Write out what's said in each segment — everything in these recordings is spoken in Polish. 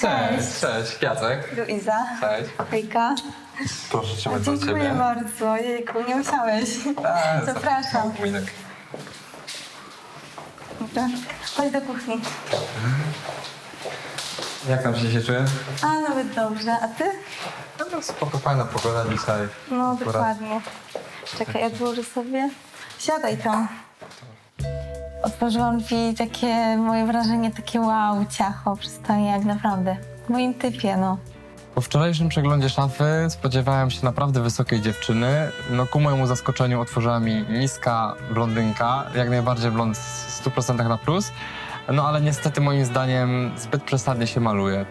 Cześć. Cześć, Jacek. Luiza. Cześć. Hejka. Proszę trzymać za Dziękuję ciebie. bardzo. Jejku, nie musiałeś. A, Zapraszam. Minek. Dobra. Chodź do kuchni. Jak tam się czujesz? A, nawet dobrze. A ty? No, spoko, fajna pogoda dzisiaj. No, Akurat. dokładnie. Czekaj, odłożę sobie. Siadaj tam. Otworzyłam drzwi takie, moje wrażenie, takie wow, ciacho, przystojniak, naprawdę. W moim typie, no. Po wczorajszym przeglądzie szafy spodziewałem się naprawdę wysokiej dziewczyny. No ku mojemu zaskoczeniu otworzyła mi niska blondynka, jak najbardziej blond w 100% na plus. No ale niestety moim zdaniem zbyt przesadnie się maluje.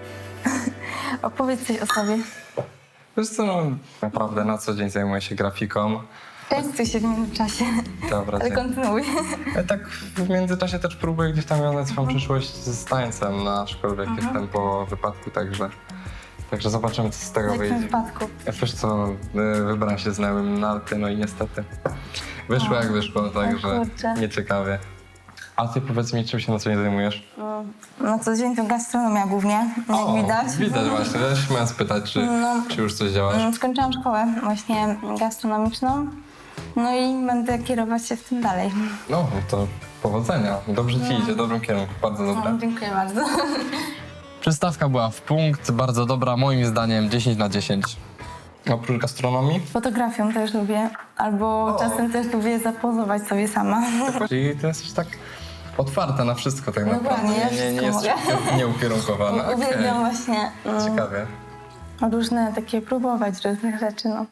Opowiedz coś o sobie. Wiesz co, no, naprawdę na co dzień zajmuję się grafiką. Częstuj się w międzyczasie, Dobra, ale dzięki. kontynuuj. Ja tak w międzyczasie też próbuję gdzieś tam wiązać swoją przyszłość z tańcem, no, aczkolwiek jestem po wypadku, także, także zobaczymy, co z W tego jakim wyjdzie. wypadku? Ja wiesz co, y, wybrałem się znajomym na Alpy, no i niestety wyszło jak wyszło, także kurczę. nieciekawie. A ty powiedz mi, czym się na co dzień zajmujesz? Na co dzień to gastronomia głównie, jak widać. Widać właśnie, ja się miałem spytać, czy, No. czy już coś działasz. Mm, Skończyłam szkołę właśnie gastronomiczną. No i będę kierować się w tym dalej. No, to powodzenia, dobrze ci idzie, w dobrym kierunku, bardzo dobre. No, dziękuję bardzo. Przystawka była w punkt, bardzo dobra, moim zdaniem 10 na 10. Oprócz gastronomii? Fotografią też lubię, albo czasem też lubię zapozować sobie sama. Czyli ty jesteś tak otwarta na wszystko tak naprawdę. Dokładnie, ja nie, nie, wszystko jest nieukierunkowana. Okej. Uwielbiam właśnie mm, Ciekawie. różne takie próbować różnych rzeczy, no.